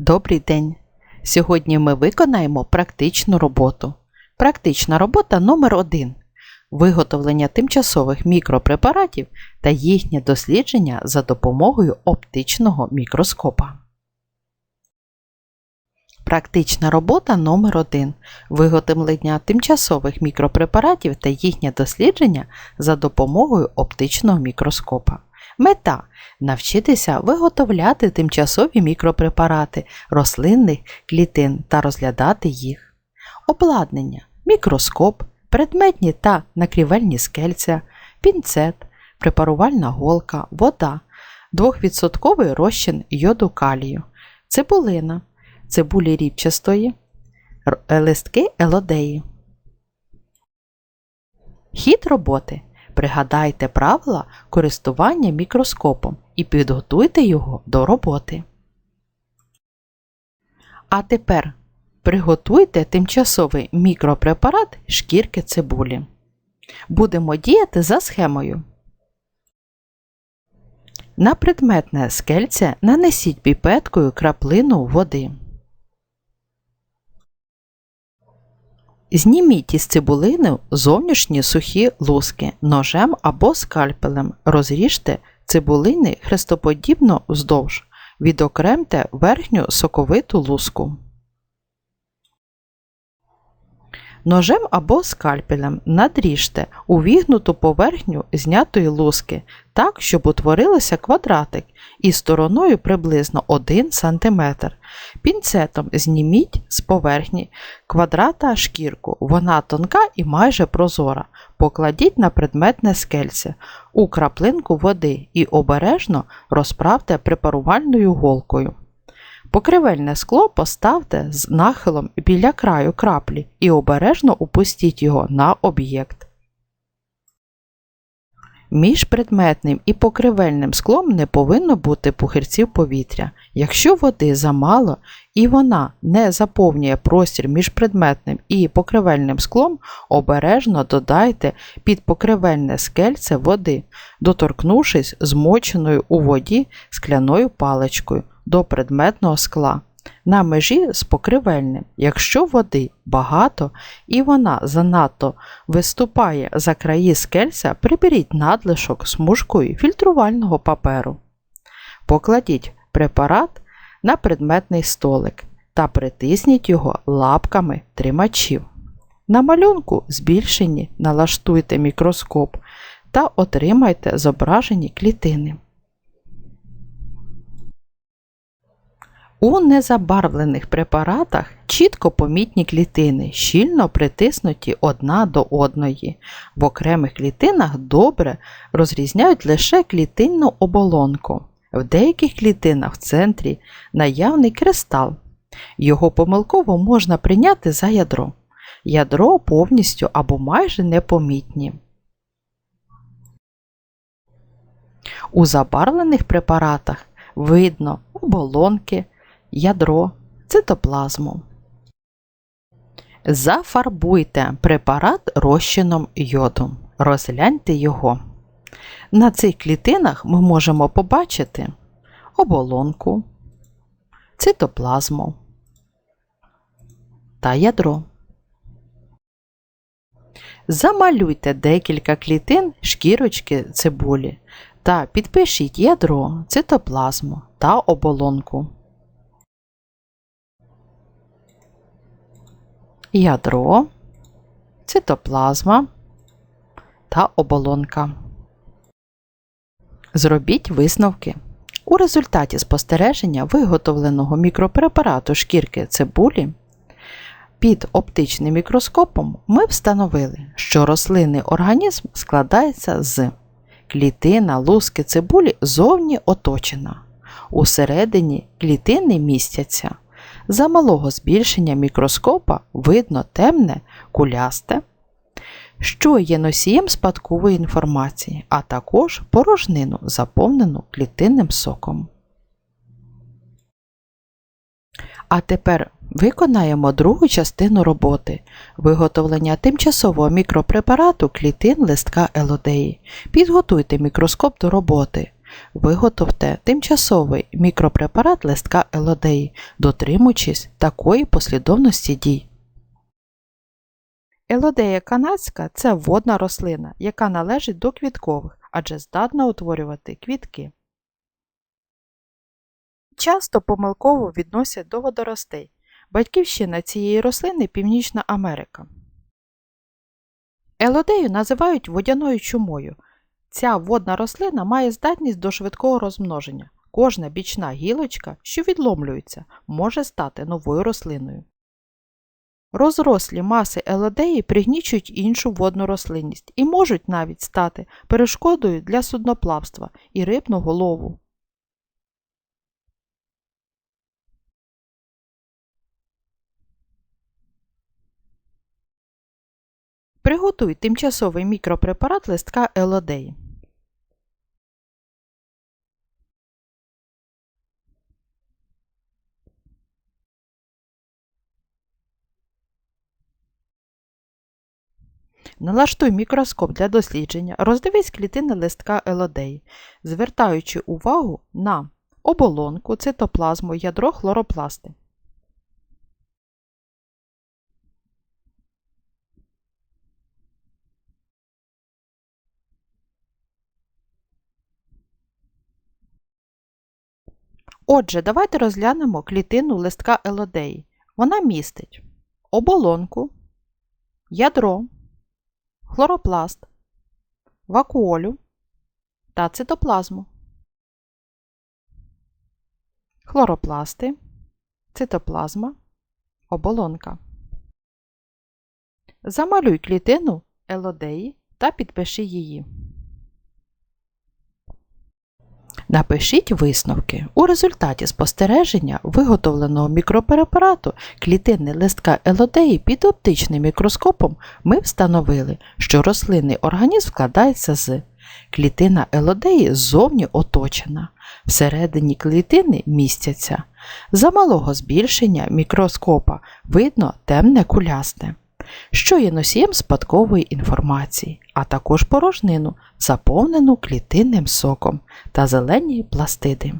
Добрий день! Сьогодні ми виконаємо практичну роботу. Практична робота номер 1 Виготовлення тимчасових мікропрепаратів та їхнє дослідження за допомогою оптичного мікроскопа. Практична робота номер 1 Виготовлення тимчасових мікропрепаратів та їхнє дослідження за допомогою оптичного мікроскопа. Мета навчитися виготовляти тимчасові мікропрепарати рослинних клітин та розглядати їх. Обладнання, мікроскоп, предметні та накрівельні скельця, пінцет, препарувальна голка, вода, 2% розчин йоду калію, цибулина, цибулі ріпчастої, листки елодеї. Хід роботи. Пригадайте правила користування мікроскопом і підготуйте його до роботи. А тепер приготуйте тимчасовий мікропрепарат шкірки цибулі. Будемо діяти за схемою. На предметне скельце нанесіть піпеткою краплину води. Зніміть із цибулини зовнішні сухі луски ножем або скальпелем. Розріжте цибулини хрестоподібно вздовж. Відокремте верхню соковиту луску. Ножем або скальпелем надріжте увігнуту поверхню знятої луски так, щоб утворилося квадратик із стороною приблизно 1 см. Пінцетом зніміть з поверхні квадрата шкірку. Вона тонка і майже прозора. Покладіть на предметне скельце у краплинку води і обережно розправте препарувальною голкою. Покривельне скло поставте з нахилом біля краю краплі і обережно опустіть його на об'єкт. Між предметним і покривельним склом не повинно бути пухирців повітря. Якщо води замало і вона не заповнює простір між предметним і покривельним склом, обережно додайте під покривельне скельце води, доторкнувшись змоченою у воді скляною паличкою до предметного скла. На межі з покривельним, якщо води багато і вона занадто виступає за краї скельця, приберіть надлишок смужкою фільтрувального паперу. Покладіть препарат на предметний столик та притисніть його лапками тримачів. На малюнку збільшенні налаштуйте мікроскоп та отримайте зображені клітини. У незабарвлених препаратах чітко помітні клітини, щільно притиснуті одна до одної. В окремих клітинах добре розрізняють лише клітинну оболонку. В деяких клітинах в центрі наявний кристал. Його помилково можна прийняти за ядро. Ядро повністю або майже непомітні. У забарвлених препаратах видно оболонки, ядро, цитоплазму. Зафарбуйте препарат розчином йоду. Розгляньте його. На цих клітинах ми можемо побачити оболонку, цитоплазму та ядро. Замалюйте декілька клітин шкірочки цибулі та підпишіть ядро, цитоплазму та оболонку. Ядро, цитоплазма та оболонка. Зробіть висновки. У результаті спостереження виготовленого мікропрепарату шкірки цибулі під оптичним мікроскопом ми встановили, що рослинний організм складається з клітина луски цибулі зовні оточена. Усередині клітини містяться за малого збільшення мікроскопа видно темне, кулясте, що є носієм спадкової інформації, а також порожнину, заповнену клітинним соком. А тепер виконаємо другу частину роботи виготовлення тимчасового мікропрепарату клітин листка елодеї. Підготуйте мікроскоп до роботи. Виготовте тимчасовий мікропрепарат листка елодеї, дотримуючись такої послідовності дій. Елодея канадська це водна рослина, яка належить до квіткових, адже здатна утворювати квітки. Часто помилково відносять до водоростей. Батьківщина цієї рослини Північна Америка. Елодею називають водяною чумою. Ця водна рослина має здатність до швидкого розмноження. Кожна бічна гілочка, що відломлюється, може стати новою рослиною. Розрослі маси елодеї пригнічують іншу водну рослинність і можуть навіть стати перешкодою для судноплавства і рибного лову. Приготуй тимчасовий мікропрепарат листка елодеї. Налаштуй мікроскоп для дослідження, роздивись клітини листка елодеї, звертаючи увагу на оболонку, цитоплазму, ядро хлоропласти. Отже, давайте розглянемо клітину листка елодеї. Вона містить оболонку, ядро, хлоропласт, вакуолю та цитоплазму. Хлоропласти, цитоплазма, оболонка. Замалюй клітину елодеї та підпиши її. Напишіть висновки. У результаті спостереження виготовленого мікропрепарату клітини листка елодеї під оптичним мікроскопом ми встановили, що рослинний організм складається з клітина елодеї ззовні оточена. Всередині клітини містяться. За малого збільшення мікроскопа видно темне кулясте, що є носієм спадкової інформації, а також порожнину, заповнену клітинним соком та зелені пластиди.